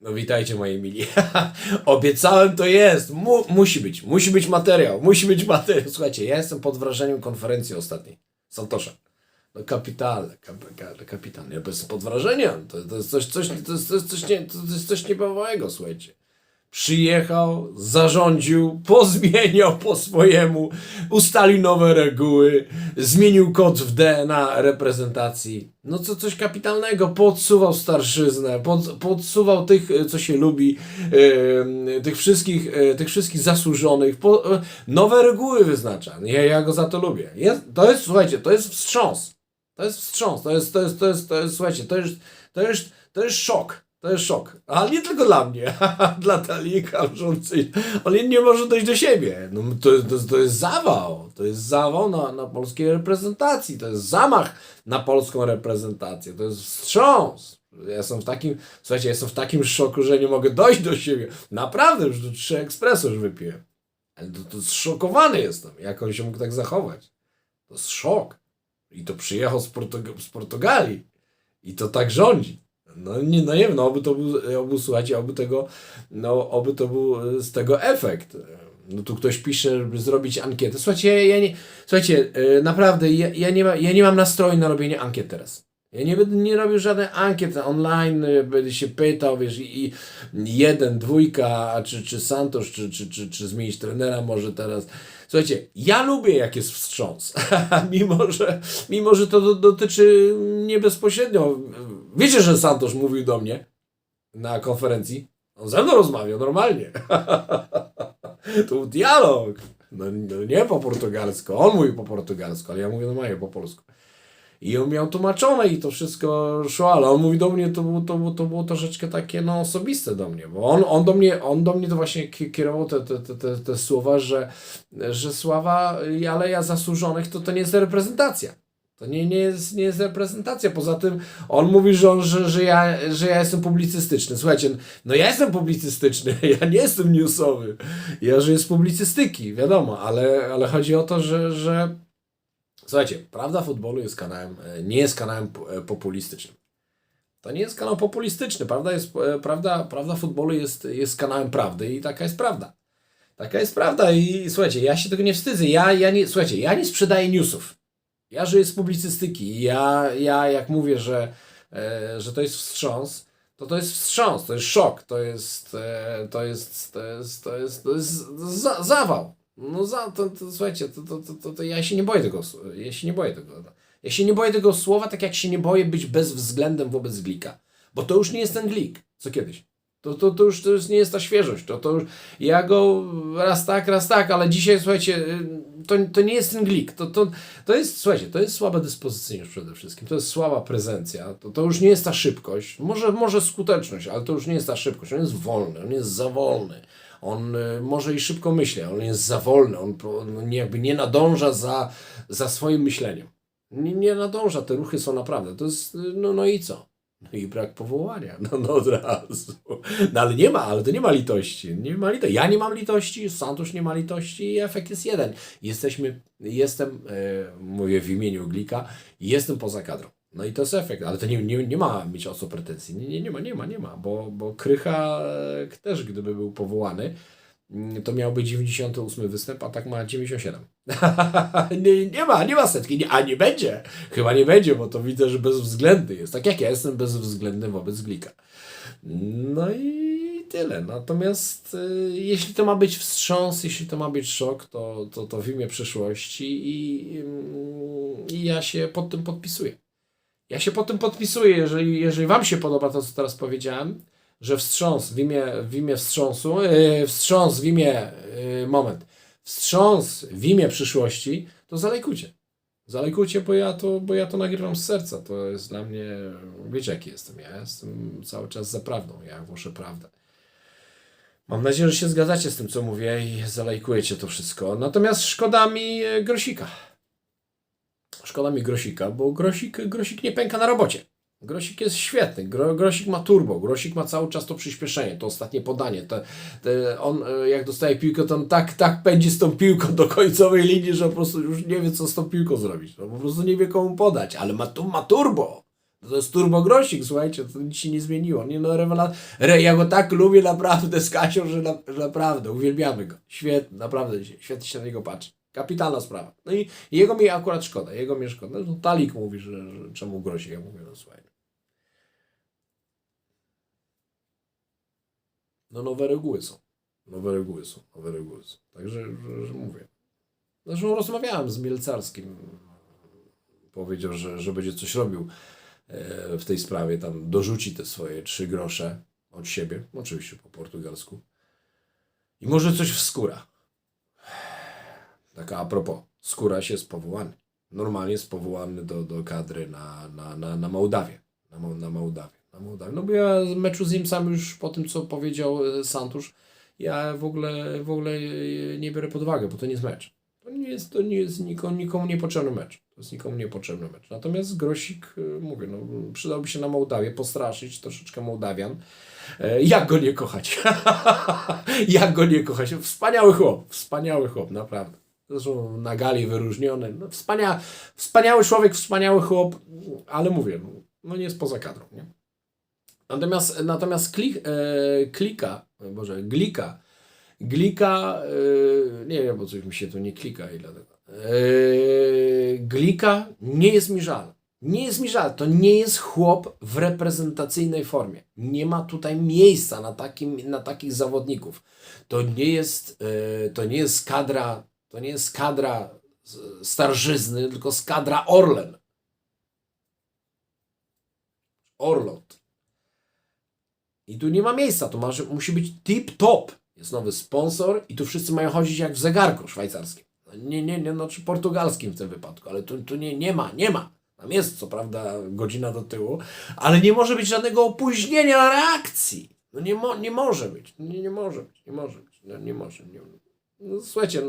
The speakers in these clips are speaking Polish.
No witajcie moi mili. Obiecałem to jest. Mu, musi być. Musi być materiał. Musi być materiał. Słuchajcie, ja jestem pod wrażeniem konferencji ostatniej. Santosza. No kapitalne, kap, kap, kapitalne. Ja jestem pod wrażeniem. To, to, jest coś, coś, to, jest, to, jest coś nie, to jest coś niebywałego, słuchajcie. Przyjechał, zarządził, pozmieniał po swojemu, ustalił nowe reguły, zmienił kod w DNA reprezentacji. No co coś kapitalnego, podsuwał starszyznę, pod, podsuwał tych, e, co się lubi, e, tych, wszystkich, e, tych wszystkich zasłużonych, po, e, nowe reguły wyznacza. Ja, ja go za to lubię. Jest, to jest, słuchajcie, to jest wstrząs. To jest wstrząs, to jest, to jest, to jest, to jest słuchajcie, to jest, to jest, to jest szok. To jest szok. Ale nie tylko dla mnie, dla Talika, rządcy. On nie może dojść do siebie. No, to, to, to jest zawał. To jest zawał na, na polskiej reprezentacji. To jest zamach na polską reprezentację. To jest wstrząs. Ja jestem w takim, słuchajcie, jestem w takim szoku, że nie mogę dojść do siebie. Naprawdę, już tu trzy ekspresy już wypiłem. Ale to, to zszokowany jestem, jak on się mógł tak zachować. To jest szok. I to przyjechał z, Portug- z Portugalii. I to tak rządzi. No nie, no nie no oby to był, oby, słuchajcie, oby tego, no oby to był e, z tego efekt. No tu ktoś pisze, żeby zrobić ankietę. Słuchajcie, ja nie, słuchajcie, e, naprawdę, ja, ja, nie ma, ja nie mam nastroju na robienie ankiet teraz. Ja nie będę nie robił żadnych ankiet online, e, będę się pytał, wiesz, i, i jeden, dwójka, czy, czy Santosz, czy, czy, czy, czy zmienić trenera może teraz. Słuchajcie, ja lubię jak jest wstrząs, mimo, że, mimo że to do, dotyczy nie bezpośrednio. Wiecie, że Santosz mówił do mnie na konferencji? On ze mną rozmawiał normalnie. był dialog. No, no nie po portugalsku, on mówił po portugalsku, ale ja mówię normalnie po polsku. I on miał tłumaczone i to wszystko szło, ale on mówi do mnie, to było, to to było troszeczkę takie no, osobiste do mnie, bo on, on, do, mnie, on do mnie to właśnie ki- kierował te, te, te, te, słowa, że, że sława i aleja zasłużonych to, to nie jest reprezentacja. To nie, nie, jest, nie jest reprezentacja. Poza tym on mówi, że, on, że, że, ja, że ja jestem publicystyczny. Słuchajcie, no ja jestem publicystyczny, ja nie jestem newsowy. Ja żyję z publicystyki, wiadomo, ale, ale chodzi o to, że, że Słuchajcie, Prawda Futbolu jest kanałem, e, nie jest kanałem e, populistycznym. To nie jest kanał populistyczny. Prawda, jest, e, prawda, prawda Futbolu jest, jest kanałem prawdy i taka jest prawda. Taka jest prawda i słuchajcie, ja się tego nie wstydzę. Ja, ja nie, słuchajcie, ja nie sprzedaję newsów. Ja żyję z publicystyki. Ja, ja jak mówię, że, e, że to jest wstrząs, to to jest wstrząs, to jest szok, to jest, to jest, to jest, to jest, to jest za, zawał. No za, to, to, słuchajcie, to, to, to, to, to ja się nie boję tego, ja się nie boję tego. Ja się nie boję tego słowa, tak jak się nie boję być bezwzględem wobec Glika. Bo to już nie jest ten Glik, co kiedyś. To, to, to, już, to już nie jest ta świeżość. To, to już, ja go raz tak, raz tak, ale dzisiaj, słuchajcie, y, to, to nie jest ten Glik. To, to, to jest, słuchajcie, to jest słaba dyspozycyjność przede wszystkim. To jest słaba prezencja. To, to już nie jest ta szybkość. Może, może skuteczność, ale to już nie jest ta szybkość. On jest wolny, on jest za wolny. On y, może i szybko myśli, on jest za wolny. On, on nie- jakby nie nadąża za, za swoim myśleniem. Nie, nie nadąża, te ruchy są naprawdę. To jest, y, no, no i co? No i brak powołania, no, no od razu. No ale nie ma, ale to nie ma litości. Nie ma litości. Ja nie mam litości, Santusz nie ma litości i efekt jest jeden. Jesteśmy, jestem, e, mówię w imieniu Glika, jestem poza kadrą. No i to jest efekt, ale to nie, nie, nie ma mieć o co pretensji. Nie, nie, nie ma, nie ma, nie ma, bo, bo Krycha e, też gdyby był powołany, mm, to miałby 98 występ, a tak ma 97. nie, nie ma, nie ma setki, nie, a nie będzie. Chyba nie będzie, bo to widzę, że bezwzględny jest. Tak jak ja jestem bezwzględny wobec Glika. No i tyle. Natomiast y, jeśli to ma być wstrząs, jeśli to ma być szok, to, to, to w imię przyszłości i, mm, i ja się pod tym podpisuję. Ja się pod tym podpisuję, jeżeli, jeżeli Wam się podoba to, co teraz powiedziałem, że wstrząs w imię, w imię wstrząsu, yy, wstrząs w imię, yy, moment, wstrząs w imię przyszłości, to zalajkujcie. Zalajkujcie, bo ja, to, bo ja to nagrywam z serca. To jest dla mnie, wiecie jaki jestem. Ja jestem cały czas za prawdą. Ja głoszę prawdę. Mam nadzieję, że się zgadzacie z tym, co mówię i zalajkujecie to wszystko. Natomiast szkoda mi e, Grosika. Szkoda mi Grosika, bo Grosik, Grosik nie pęka na robocie. Grosik jest świetny. Gro, Grosik ma turbo. Grosik ma cały czas to przyspieszenie, to ostatnie podanie. Te, te, on e, jak dostaje piłkę, to on tak, tak pędzi z tą piłką do końcowej linii, że po prostu już nie wie, co z tą piłką zrobić. No, po prostu nie wie, komu podać, ale ma, tu, ma turbo. To jest turbogrosik, słuchajcie, to nic się nie zmieniło. Nie no, rewela... Re, ja go tak lubię naprawdę z Kasią, że, na, że naprawdę uwielbiamy go. Świetnie, naprawdę świetnie się na niego patrzy. Kapitalna sprawa. No i jego mi akurat szkoda, jego mi szkoda. No, Talik mówi, że, że czemu grozi, ja mówię, no słuchaj. No nowe reguły są. Nowe reguły są, nowe reguły są. Także, że, że mówię. Zresztą rozmawiałem z Mielcarskim. Powiedział, że, że będzie coś robił e, w tej sprawie. Tam dorzuci te swoje trzy grosze od siebie. Oczywiście po portugalsku. I może coś w skóra. Taka a propos. Skóra się jest powołany. Normalnie jest powołany do, do kadry na, na, na, na Mołdawię. Na, na Mołdawię. Na Mołdawię. No bo ja z meczu z Niemcami już po tym, co powiedział e, Santusz, ja w ogóle, w ogóle e, nie biorę pod uwagę, bo to nie jest mecz. To nie jest, to nie jest nikomu, nikomu niepotrzebny mecz. To jest nikomu niepotrzebny mecz. Natomiast Grosik, e, mówię, no, przydałby się na Mołdawię, postraszyć troszeczkę Mołdawian. Jak go nie kochać? Jak go nie kochać? Wspaniały chłop, wspaniały chłop, naprawdę. Zresztą na gali wyróżniony. No, wspania, wspaniały człowiek, wspaniały chłop, ale mówię, no, no nie jest poza kadrą. Nie? Natomiast, natomiast klik, e, klika, Boże, glika, glika, e, nie wiem, bo coś mi się tu nie klika i dlatego. E, glika nie jest mi żal. Nie jest mi żal. To nie jest chłop w reprezentacyjnej formie. Nie ma tutaj miejsca na, takim, na takich zawodników. To nie jest, e, to nie jest kadra, to nie jest kadra starżyzny, tylko z kadra Orlen. Orlot. I tu nie ma miejsca, to masz, musi być tip-top. Jest nowy sponsor i tu wszyscy mają chodzić jak w zegarku szwajcarskim. Nie, nie, nie, znaczy portugalskim w tym wypadku, ale tu, tu nie, nie ma, nie ma. Tam jest co prawda godzina do tyłu, ale nie może być żadnego opóźnienia reakcji. No nie, mo, nie może być, nie, nie może być, nie może być, no, nie może. Nie, no, słuchajcie,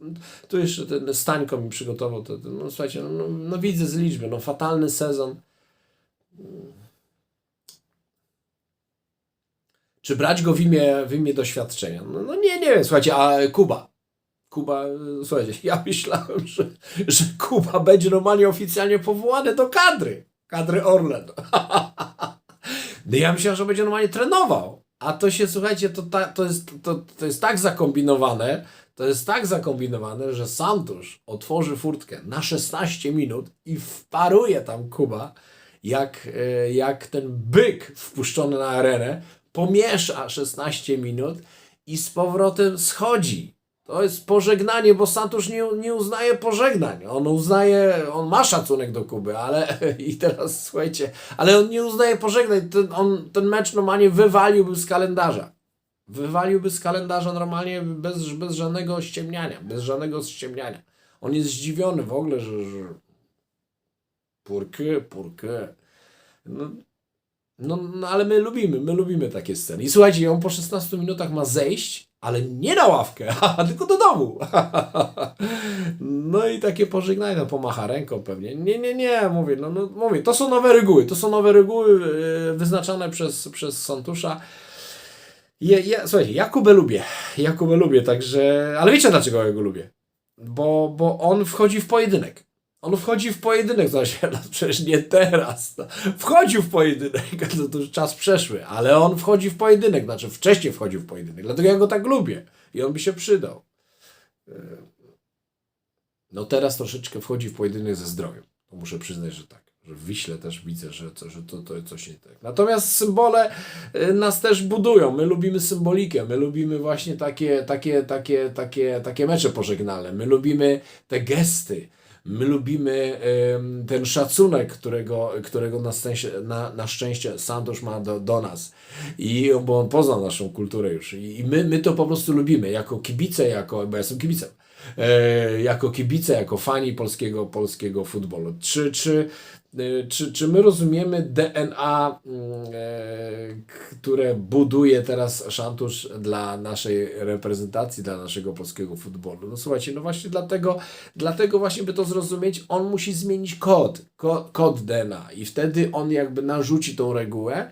no, tu jeszcze ten Stańko mi przygotował, to, to, no słuchajcie, no, no, no widzę z liczby, no fatalny sezon. Czy brać go w imię, w imię doświadczenia? No, no nie, nie wiem, słuchajcie, a Kuba. Kuba, y, słuchajcie, ja myślałem, że, że Kuba będzie normalnie oficjalnie powołany do kadry. Kadry Orlen. No ja myślałem, że będzie normalnie trenował. A to się, słuchajcie, to, ta, to, jest, to, to jest tak zakombinowane, to jest tak zakombinowane, że Santusz otworzy furtkę na 16 minut i wparuje tam Kuba, jak, e, jak ten byk wpuszczony na arenę, pomiesza 16 minut i z powrotem schodzi. To jest pożegnanie, bo Santusz nie, nie uznaje pożegnań. On uznaje, on ma szacunek do Kuby, ale i teraz słuchajcie, ale on nie uznaje pożegnań. Ten, on, ten mecz normalnie wywaliłby z kalendarza. Wywaliłby z kalendarza normalnie bez, bez żadnego ściemniania, bez żadnego ściemniania. On jest zdziwiony w ogóle, że, że pour que. No, no, no ale my lubimy, my lubimy takie sceny. I słuchajcie, on po 16 minutach ma zejść, ale nie na ławkę, tylko do domu. No i takie pożegnanie, no pomacha ręką pewnie. Nie, nie, nie, mówię, no, no mówię, to są nowe reguły, to są nowe reguły yy, wyznaczone przez, przez Santusza. Słuchajcie, ja Kubę lubię, ja Kubę lubię, także, ale wiecie dlaczego ja go lubię? Bo, bo on wchodzi w pojedynek. On wchodzi w pojedynek, znaczy, no przecież nie teraz. No. Wchodził w pojedynek, to, to już czas przeszły, ale on wchodzi w pojedynek, znaczy wcześniej wchodził w pojedynek, dlatego ja go tak lubię i on by się przydał. Yy, No teraz troszeczkę wchodzi w pojedynek ze zdrowiem. To muszę przyznać, że tak. Że w Wiśle też widzę, że, to, że to, to coś nie tak. Natomiast symbole y, nas też budują. My lubimy symbolikę. My lubimy właśnie takie, takie, takie, takie, takie mecze pożegnalne. My lubimy te gesty. My lubimy ten szacunek, którego, którego na, szczęście, na, na szczęście Santosz ma do, do nas. I, bo on poznał naszą kulturę już. I, my, my to po prostu lubimy. Jako kibice, jako, bo ja jestem kibicem jako kibice, jako fani polskiego, polskiego futbolu. Czy, czy, e, czy, czy my rozumiemy DNA, mm, e, które buduje teraz Szantusz dla naszej reprezentacji, dla naszego polskiego futbolu? No słuchajcie, no właśnie dlatego, dlatego właśnie by to zrozumieć, on musi zmienić kod, kod, kod DNA i wtedy on jakby narzuci tą regułę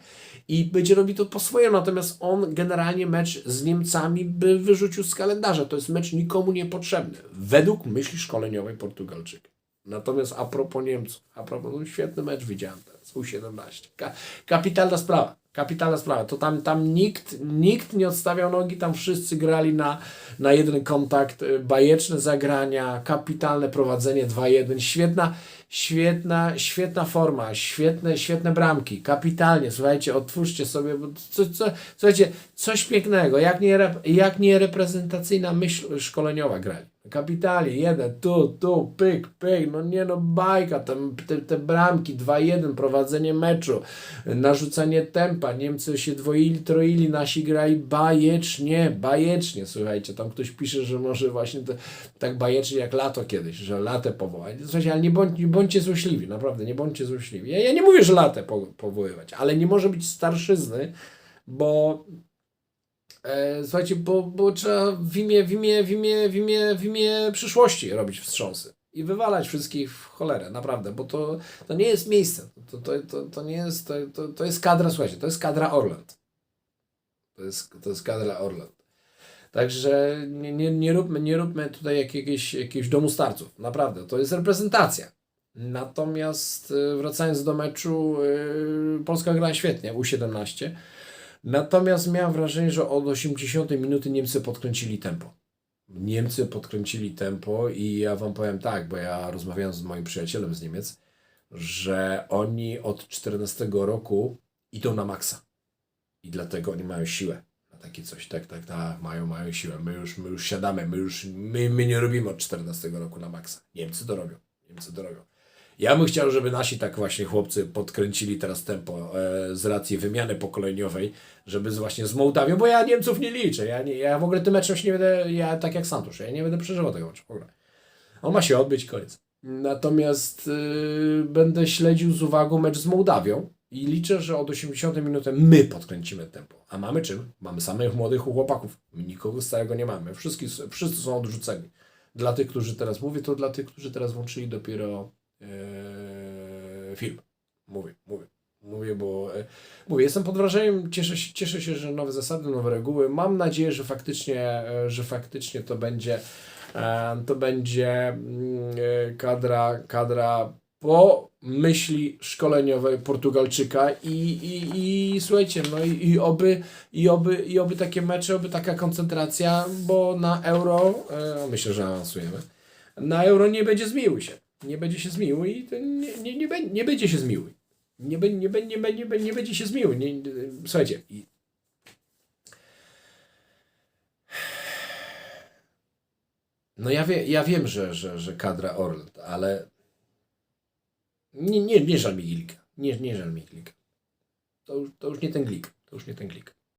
i będzie robił to po swojemu. Natomiast on generalnie mecz z Niemcami by wyrzucił z kalendarza. To jest mecz nikomu niepotrzebny. Według myśli szkoleniowej Portugalczyka. Natomiast a propos Niemców, a propos, no świetny mecz widziałem teraz. z U17. Ka kapitalna sprawa. Kapitalna sprawa. To tam, tam nikt, nikt nie odstawiał nogi, tam wszyscy grali na, na jeden kontakt. y, Bajeczne zagrania, kapitalne prowadzenie 2-1. Świetna, świetna, świetna forma, świetne, świetne bramki. Kapitalnie. Słuchajcie, otwórzcie sobie. bo Co, co, słuchajcie, coś pięknego. Jak nie, jak nie reprezentacyjna myśl szkoleniowa grali. Kapitalnie, jeden, tu, tu, pyk, pyk, no nie no, bajka, te, te, te bramki, 2-1, prowadzenie meczu, narzucanie tempa, Niemcy się dwoili, troili, nasi grali bajecznie, bajecznie, słuchajcie, tam ktoś pisze, że może właśnie to, tak bajecznie jak lato kiedyś, że latę powołać, słuchajcie, ale nie, bądź, nie bądźcie złośliwi, naprawdę, nie bądźcie złośliwi, ja, ja nie mówię, że latę po, powoływać, ale nie może być starszyzny, bo E, słuchajcie, bo, bo trzeba w imię, w, imię, w, imię, w, imię, w imię przyszłości robić wstrząsy i wywalać wszystkich w cholerę, naprawdę, bo to, to nie jest miejsce. To, to, to, to nie jest, to, to, to jest kadra, słuchajcie, to jest kadra Orland. To jest, to jest kadra Orland. Także nie, nie, nie, róbmy, nie róbmy tutaj jakiegoś, jakiegoś domu starców. Naprawdę, to jest reprezentacja. Natomiast e, wracając do meczu, e, Polska gra świetnie, U17. Natomiast miałem wrażenie, że od 80 minuty Niemcy podkręcili tempo. Niemcy podkręcili tempo i ja wam powiem tak, bo ja rozmawiałem z moim przyjacielem z Niemiec, że oni od 14 roku idą na maksa. I dlatego oni mają siłę na takie coś. Tak, tak, tak, mają, mają siłę. My już, my już siadamy, my już, my, my nie robimy od 14 roku na maksa. Niemcy to robią. Niemcy to robią. Ja bym chciał, żeby nasi tak właśnie chłopcy podkręcili teraz tempo e, z racji wymiany pokoleniowej, żeby z, właśnie z Mołdawią, bo ja Niemców nie liczę. Ja, nie, ja w ogóle tym meczem się nie będę, ja tak jak Santusz, ja nie będę przeżywał tego meczu w ogóle. On ma się odbyć, koniec. Natomiast y, będę śledził z uwagą mecz z Mołdawią i liczę, że od 80 minuty my podkręcimy tempo. A mamy czym? Mamy samych młodych chłopaków. Nikogo starego nie mamy. Wszyscy, wszyscy są odrzuceni. Dla tych, którzy teraz mówię, to dla tych, którzy teraz włączyli dopiero film. Mówię, mówię. Mówię, bo e, mówię, jestem pod wrażeniem, cieszę się, cieszę się, że nowe zasady, nowe reguły. Mam nadzieję, że faktycznie, e, że faktycznie to będzie e, to będzie mm, kadra, kadra po myśli szkoleniowej Portugalczyka i, i, i słuchajcie, no i, i, oby, i, oby, i oby takie mecze, oby taka koncentracja, bo na euro, myślę, że awansujemy, na euro nie będzie zmiłuj się. Nie będzie się zmiłuj i to nie, nie, nie, będzie- nie będzie się zmiłuj. Nie, be- nie, be- nie, be- nie, be- nie będzie się zmiłuj. Nie, nie, słuchajcie. No ja, wie, ja wiem, że, że, że kadra Orlet, ale nie, nie, nie żal mi Gilika. Nie, nie żal mi Gilika. To, to już nie ten Glik. To już nie ten Glik.